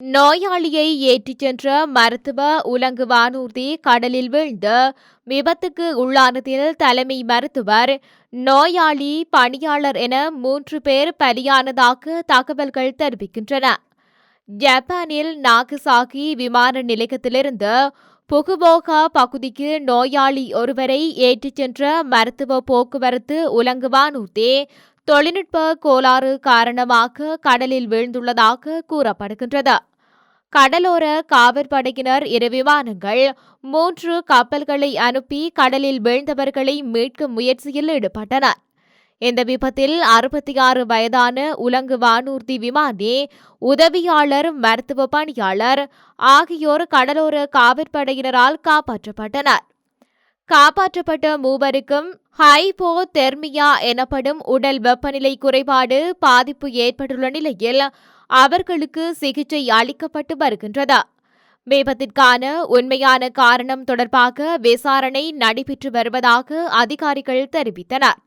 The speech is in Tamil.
நோயாளியை ஏற்றிச் சென்ற மருத்துவ உலங்கு வானூர்தி கடலில் வீழ்ந்து விபத்துக்கு உள்ளானதில் தலைமை மருத்துவர் நோயாளி பணியாளர் என மூன்று பேர் பலியானதாக தகவல்கள் தெரிவிக்கின்றன. ஜப்பானில் நாகசாகி விமான நிலையத்திலிருந்து புகுபோகா பகுதிக்கு நோயாளி ஒருவரை ஏற்றிச் சென்ற மருத்துவ போக்குவரத்து உலங்கு வானூர்தி தொழில்நுட்ப கோளாறு காரணமாக கடலில் வீழ்ந்துள்ளதாக கூறப்படுகின்றது. கடலோர காவற்படையினர் இரு விமானங்கள் மூன்று கப்பல்களை அனுப்பி கடலில் வீழ்ந்தவர்களை மீட்கும் முயற்சியில் ஈடுபட்டனர். இந்த விபத்தில் அறுபத்தி ஆறு வயதான உலங்கு வானூர்தி விமானி உதவியாளர் மருத்துவ பணியாளர் ஆகியோர் கடலோர காவற்படையினரால் காப்பாற்றப்பட்டனர். காப்பாற்றப்பட்ட மூவருக்கும் ஹைபோ தெர்மியா எனப்படும் உடல் வெப்பநிலை குறைபாடு பாதிப்பு ஏற்பட்டுள்ள நிலையில் அவர்களுக்கு சிகிச்சை அளிக்கப்பட்டு வருகின்றது. விபத்திற்கான உண்மையான காரணம் தொடர்பாக விசாரணை நடைபெற்று வருவதாக அதிகாரிகள் தெரிவித்தனர்.